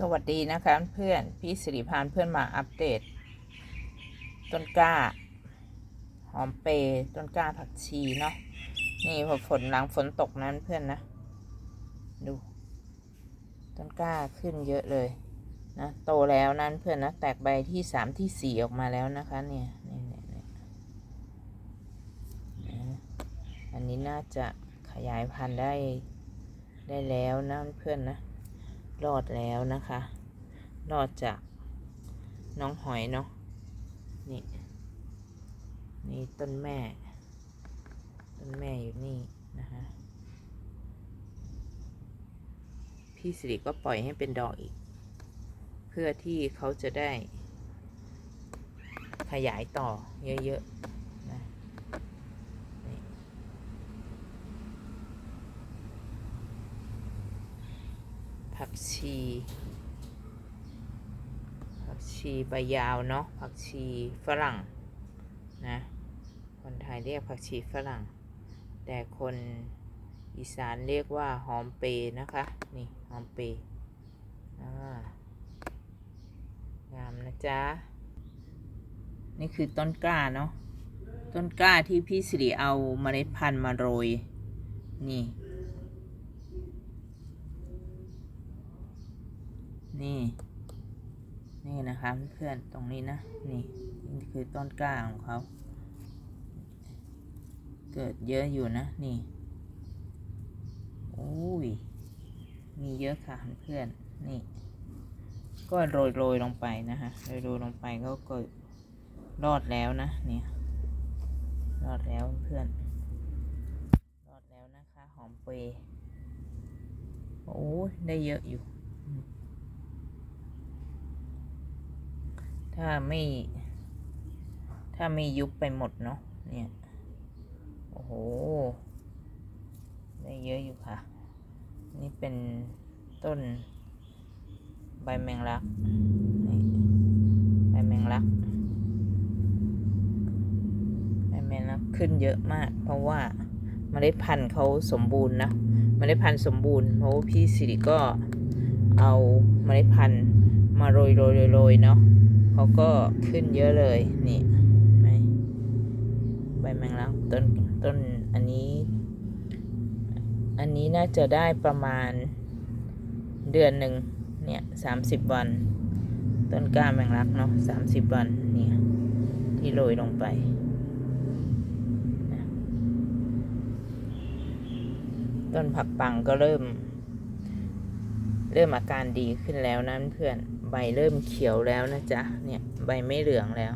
สวัสดีนะคะเพื่อนพี่สิริพานเพื่อนมาอัปเดต ต้นกล้า หอมเปย์ต้นกล้าผักชีเนาะนี่พอฝนหลังฝนตกนั้นเพื่อนนะ ดู ต้นกล้าขึ้นเยอะเลยนะโตแล้วนั้นเพื่อนนะแตกใบที่สามที่สี่ออกมาแล้วนะคะ เนี่ยนี่นี่นี่อันนี้น่าจะขยายพันธุ์ได้ได้แล้วนะเพื่อนนะ รอดแล้วนะคะ รอดจากน้องหอยเนาะ นี่ นี่ต้นแม่ ต้นแม่อยู่นี่นะคะ พี่สิริก็ปล่อยให้เป็นดอกอีก เพื่อที่เขาจะได้ขยายต่อเยอะๆนะนี่ ผักชี ผักชีใบยาวเนาะ ผักชีฝรั่งนะ คนไทยเรียกผักชีฝรั่ง แต่คนอีสานเรียกว่าหอมเปรย์นะคะ นี่หอมเปรย์งามนะจ๊ะ นี่คือต้นกล้าเนาะ ต้นกล้าที่พี่สิริเอาเมล็ดพันธุ์มาโรย นี่ นี่ นี่นะคะเพื่อนๆตรงนี้นะ นี่นี่คือต้นกล้าของเขา เกิดเยอะอยู่นะ นี่โอ้ยมีเยอะค่ะเพื่อนๆนี่ ก็โรยโรยลงไปนะคะโรยโรยลงไปก็เกิดรอดแล้วนะเนี่ยรอดแล้วเพื่อนรอดแล้วนะคะ หอมเปรย์โอ้ยได้เยอะอยู่ ถ้าไม่ ถ้าไม่ยุบไปหมดเนาะเนี่ย โอ้โห ได้เยอะอยู่ค่ะ นี่เป็นต้น ใบแมงลักนี่ใบแมงลักใบแมงลักขึ้นเยอะมาก เพราะว่าเมล็ดพันธุ์เขาสมบูรณ์นะเมล็ดพันธุ์สมบูรณ์เพราะว่าพี่สิริก็เอาเมล็ดพันธุ์มาโรยโรยโรยโรยเนาะ เขาก็ขึ้นเยอะเลยนี่ไหมใบแมงลักต้นต้นอันนี้ อันนี้น่าจะได้ประมาณเดือนหนึ่งเนี่ยสามสิบวัน ต้นกล้าแมงลักเนาะสามสิบวันเนี่ยที่โรยลงไปต้นผักปังก็เริ่ม เริ่มอาการดีขึ้นแล้วนะเพื่อน เริ่มเขียวแล้วนะจ๊ะ เนี่ยใบไม่เหลืองแล้ว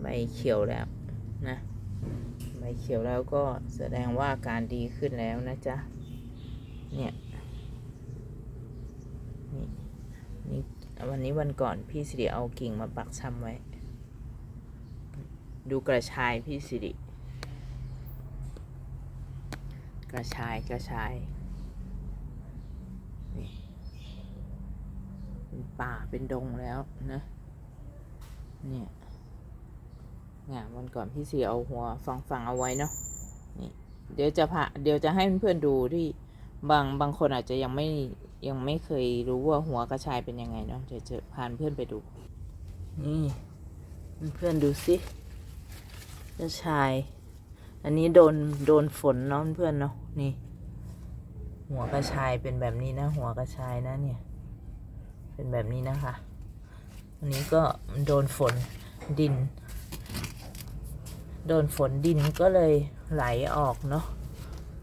ใบเขียวแล้วนะ ใบเขียวแล้วก็แสดงว่าอาการดีขึ้นแล้วนะจ๊ะ เนี่ยนี่นี่วันนี้วันก่อนพี่สิริเอากิ่งมาปักชำไว้ ดูกระชายพี่สิริ กระชายกระชาย นี่ เป่าเป็นดงแล้วนะเนี่ยงานวันก่อนพี่สีเอาหัวฟังฟังเอาไว้เนาะนี่เดี๋ยวจะพาเดี๋ยวจะให้เพื่อนๆดูที่บางบางคนอาจจะยังไม่ยังไม่เคยรู้ว่าหัวกระชายเป็นยังไงเนาะเดี๋ยวจะพาเพื่อนไปดู นี่เพื่อนดูสิกระชาย อันนี้โดนโดนฝนเนาะเพื่อนเนาะนี่ หัวกระชายเป็นแบบนี้นะ หัวกระชายนะเนี่ย เป็นแบบนี้นะคะ อันนี้ก็โดนฝนดิน โดนฝนดินก็เลยไหลออกเนาะ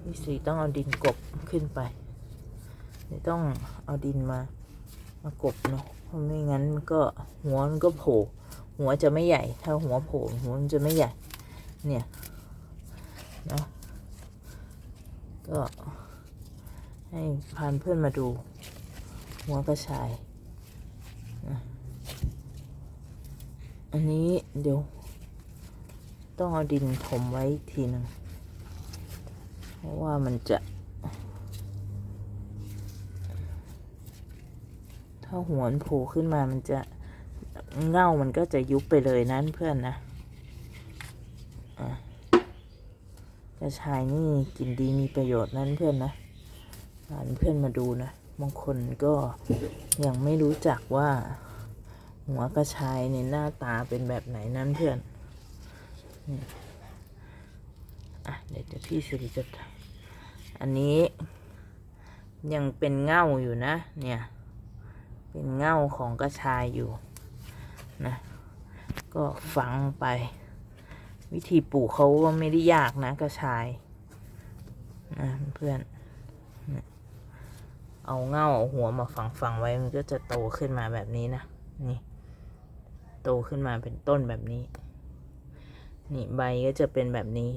พี่สีต้องเอาดินกบขึ้นไปต้องเอาดินมามากบเนาะเพราะไม่งั้นก็หัวมันก็โผล่หัวจะไม่ใหญ่ ถ้าหัวโผล่หัวมันจะไม่ใหญ่ เนี่ยเนาะก็ให้พานเพื่อนมาดู หัวกระชาย อันนี้เดี๋ยว ต้องเอาดินถมไว้ทีหนึ่งเพราะว่ามันจะ ถ้าหัวมันโผล่ขึ้นมามันจะเง่ามันก็จะยุบไปเลยนะเพื่อนนะอะกระชายนี่กินดีมีประโยชน์นั้นเพื่อนนะพาเพื่อนมาดูนะ บางคนก็ยังไม่รู้จักว่า หัวกระชายเนี่ยหน้าตาเป็นแบบไหนนั่นเพื่อนอะเดี๋ยวจะพี่สิริจะอันนี้ยังเป็นเง่าอยู่นะ เนี่ย เป็นเง่าของกระชายอยู่นะก็ฝังไป วิธีปลูกเขาก็ไม่ได้ยากนะกระชายนะเพื่อน เอาเง่าเอาหัวมาฝังฝังไว้มันก็จะโตขึ้นมาแบบนี้นะ นี่ โตขึ้นมาเป็นต้นแบบนี้ นี่ใบก็จะเป็นแบบนี้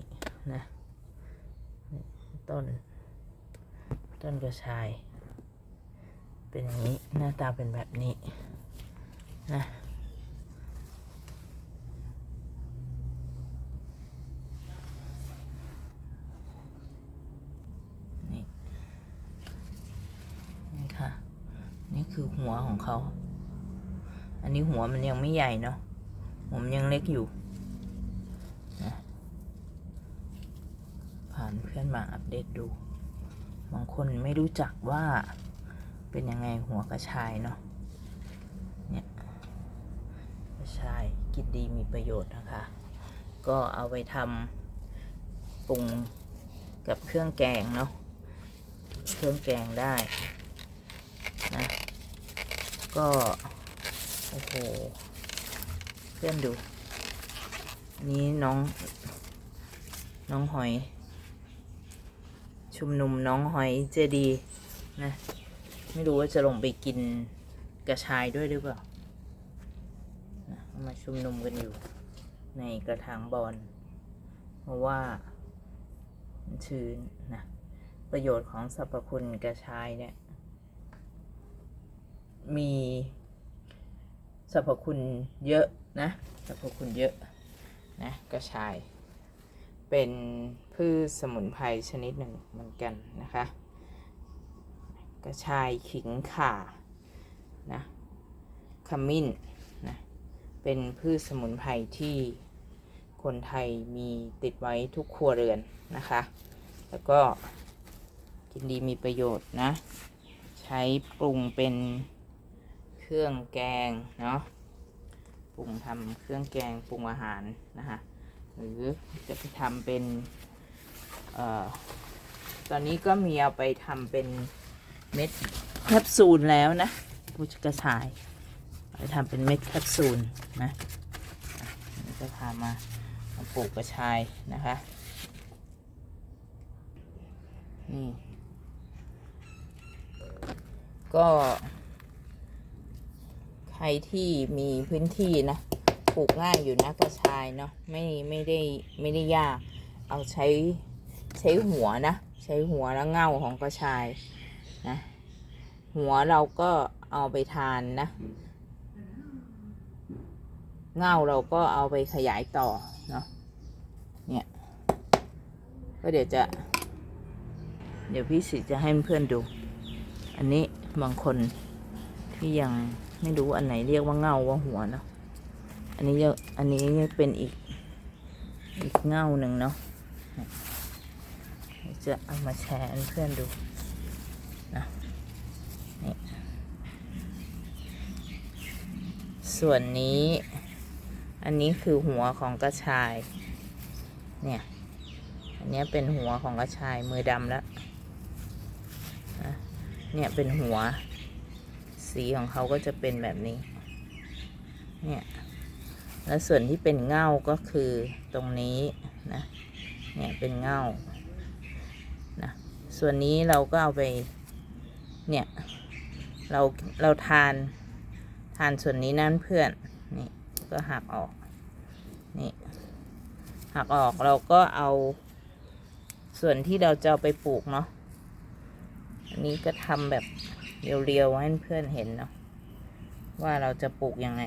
นะต้น ต้นกระชาย เป็นอย่างนี้หน้าตาเป็นแบบนี้นะ นี่ นี่ค่ะ นี่คือหัว ของเขา อันนี้หัวมันยังไม่ใหญ่เนาะหัวมันยังเล็กอยู่นะผ่านเพื่อนมาอัปเดตดู บางคนไม่รู้จักว่าเป็นยังไงหัวกระชายเนาะ เนี่ยกระชายกินดีมีประโยชน์นะคะ ก็เอาไปทำปรุงกับเครื่องแกงเนาะ เครื่องแกงได้ ก็ โอ้โห เพื่อนดู นี่น้อง น้องหอย ชุมนุมน้องหอยเจดีนะ ไม่รู้ว่าจะลงไปกินกระชายด้วยหรือเปล่านะเอามาชุมนุมกันอยู่ในกระถางบอลเพราะว่ามันชื้นนะ ประโยชน์ของสรรพคุณกระชายเนี่ย มีสรรพคุณเยอะนะสรรพคุณเยอะนะกระชาย เป็นพืชสมุนไพรชนิดหนึ่งเหมือนกันนะคะ กระชายขิงข่านะขมิ้นนะเป็นพืชสมุนไพรที่คนไทยมีติดไว้ทุกครัวเรือนนะคะ แล้วก็กินดีมีประโยชน์นะ ใช้ปรุงเป็น เครื่องแกงเนาะปรุงทำเครื่องแกงปรุงอาหารนะคะหรือจะไปทำเป็นเอ่อตอนนี้ก็มีเอาไปทำเป็นเม็ดแคปซูลแล้วนะผู้กระชายไปทำเป็นเม็ดแคปซูลนะจะพามาปลูกกระชายนะคะนี่ก็ ใครที่มีพื้นที่นะปลูกง่ายอยู่นะกระชายเนาะไม่ไม่ได้ไม่ได้ยาก เอาใช้ใช้หัวนะ ใช้หัวแล้วเง่าของกระชายนะหัวเราก็เอาไปทานนะเง่าเราก็เอาไปขยายต่อเนาะเนี่ยก็เดี๋ยวจะ เดี๋ยวพี่สิจะให้เพื่อนดู อันนี้บางคนที่ยัง ไม่รู้อันไหนเรียกว่าเงาว่าหัวเนาะอันนี้ยังอันนี้เป็นอีก อีกเงาหนึ่งเนาะจะเอามาแชร์เพื่อนดูนะนี่ส่วนนี้ อันนี้คือหัวของกระชาย เนี่ย อันนี้เป็นหัวของกระชายมือดำแล้ว เนี่ยเป็นหัว สีของเขาก็จะเป็นแบบนี้ เนี่ย แล้วส่วนที่เป็นเงาก็คือตรงนี้นะ เนี่ยเป็นเงานะ ส่วนนี้เราก็เอาไป เนี่ย เรา เราทาน ทานส่วนนี้นั่นเพื่อน นี่ก็หักออก นี่ หักออกเราก็เอาส่วนที่เราจะเอาไปปลูกเนาะ อันนี้ก็ทำแบบ เรียวๆให้เพื่อนเห็นเนาะว่าเราจะปลูกยังไง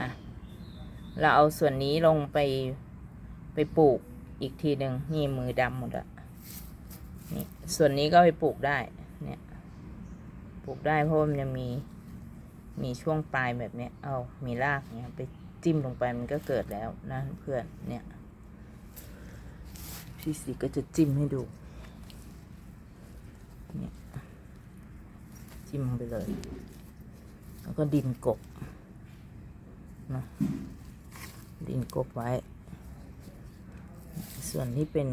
อะเราเอาส่วนนี้ลงไปไปปลูกอีกทีหนึ่งนี่มือดำหมดอะนี่ส่วนนี้ก็ไปปลูกได้เนี่ยปลูกได้เพราะมันจะมีมีช่วงปลายแบบเนี้ยเอามีรากเนี่ยไปจิ้มลงไปมันก็เกิดแล้วนะเพื่อนเนี่ยพี่สีก็จะจิ้มให้ดูเนี่ย จิ้มลงไปเลย แล้วก็ดินกบนะดินกบไว้ ส่วนที่เป็น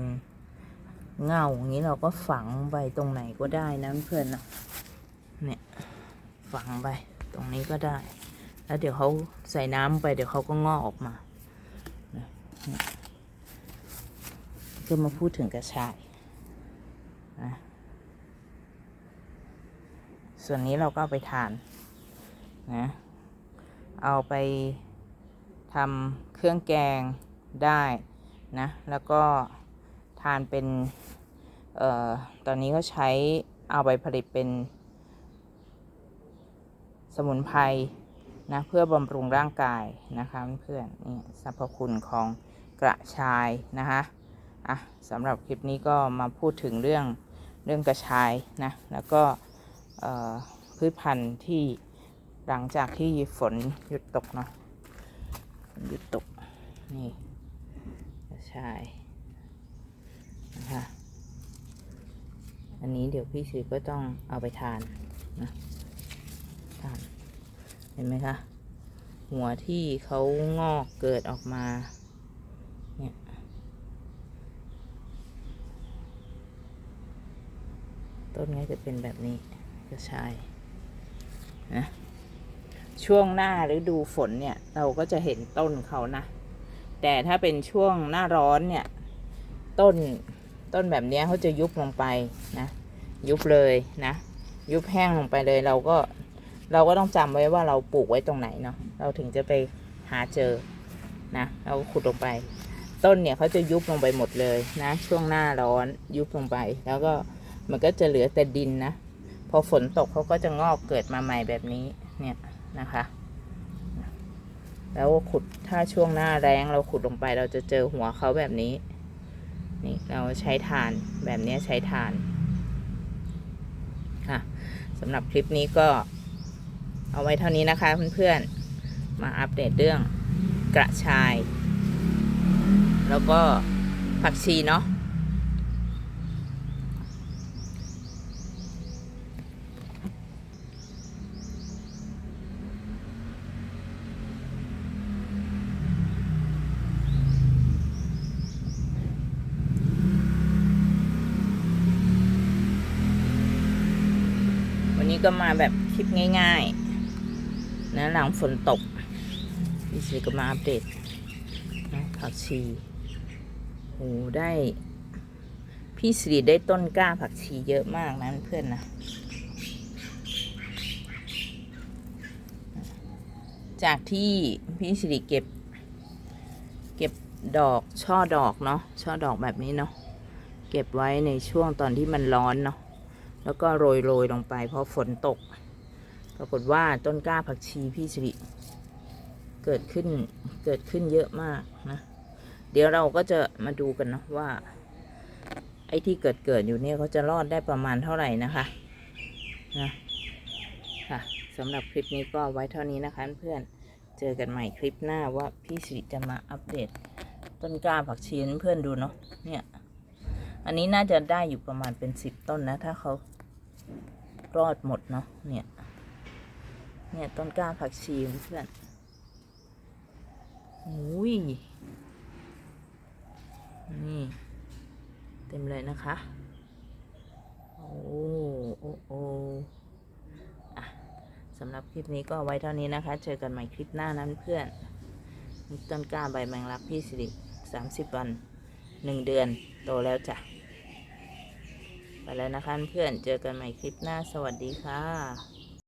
เงาอย่างนี้เราก็ฝังไปตรงไหนก็ได้นะเพื่อนเนาะเนี่ยฝังไปตรงนี้ก็ได้ แล้วเดี๋ยวเขาใส่น้ำไปเดี๋ยวเขาก็งอกออกมาเนี่ยก็มาพูดถึงกระชายนะ ส่วนนี้เราก็เอาไปทานนะเอาไปทำเครื่องแกงได้นะแล้วก็ทานเป็นเอ่อตอนนี้ก็ใช้เอาไปผลิตเป็นสมุนไพรนะเพื่อบำรุงร่างกายนะคะเพื่อนนี่สรรพคุณของกระชายนะคะอะสำหรับคลิปนี้ก็มาพูดถึงเรื่องเรื่องกระชายนะแล้วก็ พืชพันธุ์ที่หลังจากที่ฝนหยุดตกเนาะหยุดตก นี่กระชายนะคะอันนี้เดี๋ยวพี่ซื้อก็ต้องเอาไปทานนะทานเห็นไหมคะ หัวที่เขางอกเกิดออกมาเนี่ยต้นก็จะเป็นแบบนี้ กระชายนะช่วงหน้าฤดูฝนเนี่ย เราก็จะเห็นต้นเขานะ แต่ถ้าเป็นช่วงหน้าร้อนเนี่ย ต้นต้นแบบนี้เขาจะยุบลงไปนะ ยุบเลยนะ ยุบแห้งลงไปเลยเราก็เราก็ต้องจำไว้ว่าเราปลูกไว้ตรงไหนเนาะเราถึงจะไปหาเจอนะเราขุดลงไป ต้นเนี่ยเขาจะยุบลงไปหมดเลยนะ ช่วงหน้าร้อนยุบลงไป แล้วก็มันก็จะเหลือแต่ดินนะ อฝนตกเขาก็จะงอกเกิดมาใหม่แบบนี้เนี่ยนะคะ แล้วขุดถ้าช่วงหน้าแรงเราขุดลงไปเราจะเจอหัวเขาแบบนี้ นี่เราใช้ถ่านแบบนี้ใช้ถ่านค่ะสำหรับคลิปนี้ก็เอาไว้เท่านี้นะคะเพื่อนๆ มาอัปเดตเรื่องกระชาย แล้วก็ผักชีเนาะ ก็มาแบบคลิปง่ายๆ นะหลังฝนตกพี่ซีก็มาอัปเดตนะผักชีโอ้ได้ พี่สิริได้ต้นกล้าผักชีเยอะมากนะเพื่อนนะจากที่พี่สิริเก็บ เก็บดอกช่อดอกเนาะช่อดอกแบบนี้เนาะเก็บไว้ในช่วงตอนที่มันร้อนเนาะ แล้วก็โรยโรยลงไปเพราะฝนตก ปรากฏว่าต้นกล้าผักชีพี่สิริเกิดขึ้นเกิดขึ้นเยอะมากนะ เดี๋ยวเราก็จะมาดูกันนะว่า ไอ้ที่เกิดเกิดอยู่เนี่ยเขาจะรอดได้ประมาณเท่าไหร่นะคะนะค่ะสำหรับคลิปนี้ก็ไว้เท่านี้นะคะเพื่อนเจอกันใหม่คลิปหน้าว่าพี่สิริจะมาอัปเดต ต้นกล้าผักชีเพื่อนดูเนาะเนี่ย อันนี้น่าจะได้อยู่ประมาณเป็นสิบต้นนะ ถ้าเขา รอดหมดเนาะเนี่ย เนี่ยต้นกล้าผักชีเพื่อนโอ้ยนี่ เต็มเลยนะคะ โอ้โอ้โอ้ะสำหรับคลิปนี้ก็ไว้เท่านี้นะคะ เจอกันใหม่คลิปหน้านั้นเพื่อนต้นกล้าใบแมงลักพี่สิริสามสิบวันหนึ่งเดือน โตแล้วจ้ะ แล้วนะคะเพื่อนเจอกันใหม่คลิปหน้าสวัสดีค่ะ